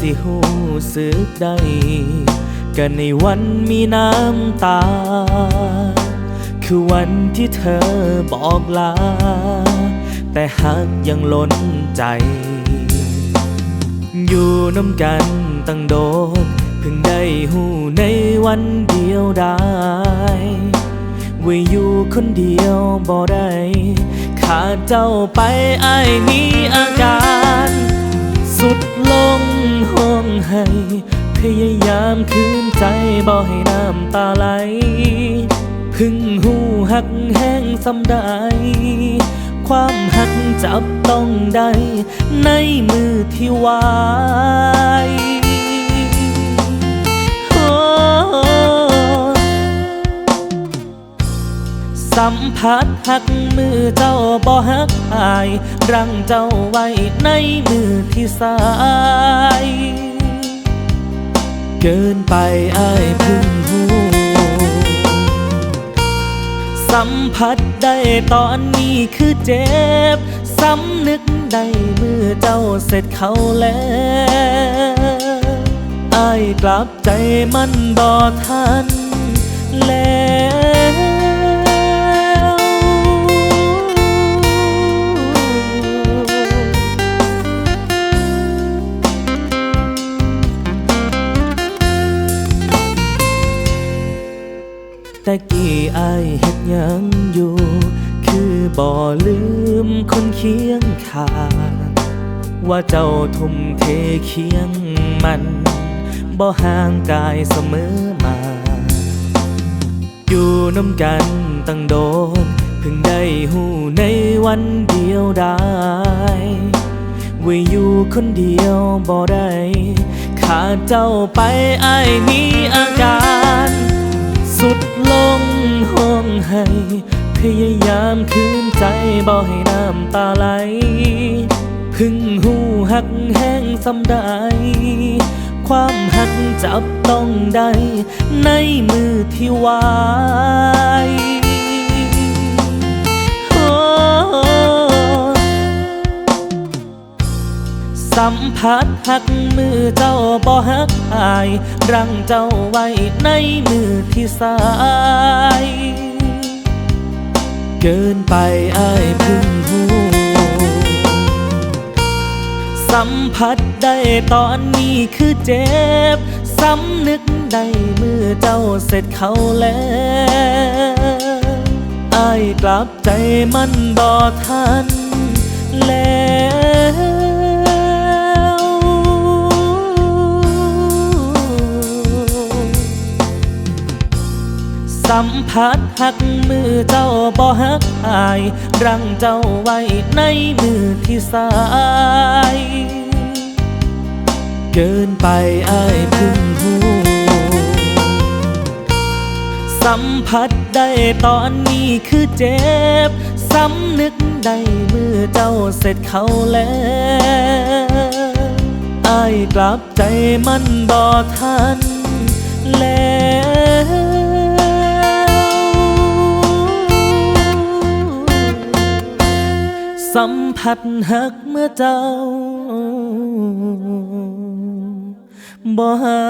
สิหูสึกได้กันในวันมีน้ำตา คือวันที่เธอบอกลา แต่หักยังล้นใจ อยู่น้ำกันตั้งโดน เพิ่งได้หูในวันเดียวได้ว่าอยู่คนเดียวบ่ได้ ขาดเจ้าไปไอ้ายมีอาการ พยายามคืนใจบ่ให้น้ำตาไหล พึ่งหูหักแห้งสำได้ความหักจับต้องได้ ในมือที่วายโอ้สัมผัสหักมือเจ้าบ่หักอาย รังเจ้าไว้ในมือที่สาย เกินไปอายพึ่งหูสัมผัสได้ตอนนี้คือเจ็บสำนึกได้เมื่อเจ้าเสร็จเขาแล้วอายกลับใจมันบ่ทันแล้ว แต่กี้อายเฮ็ดยังอยู่ คือบ่ลืมคนเคียงข้างว่าเจ้าทุ่มเทเคียงมันบ่ห่างกายเสมอมา อยู่น้ำกันตั้งโดน เพิ่งได้หูในวันเดียวได้ว่าอยู่คนเดียวบ่ได้ ขาดเจ้าไปไอ้มีอาการ บ่ให้น้ำตาไหล พึ่งหูหักแห้งสำได้ความหักจับต้องได้ ในมือที่วายโอ้สัมผัสหักมือเจ้าบ่หักอาย รังเจ้าไว้ในมือที่สา เกินไปอายพึ่งหูสัมผัสได้ตอนนี้คือเจ็บสำนึกได้เมื่อเจ้าเสร็จเขาแล้วอายกลับใจมันบ่ทันแล้ว สัมผัสหักมือเจ้าบ่หักอายรังเจ้าไว้ในมือที่สาย เกินไปอายพึ่งหูสัมผัสได้ตอนนี้คือเจ็บสำนึกได้มือเจ้าเสร็จเขาแล้วอายกลับใจมันบ่ทันแล้ว สัมผัสหักเมื่อเจ้าบ่หา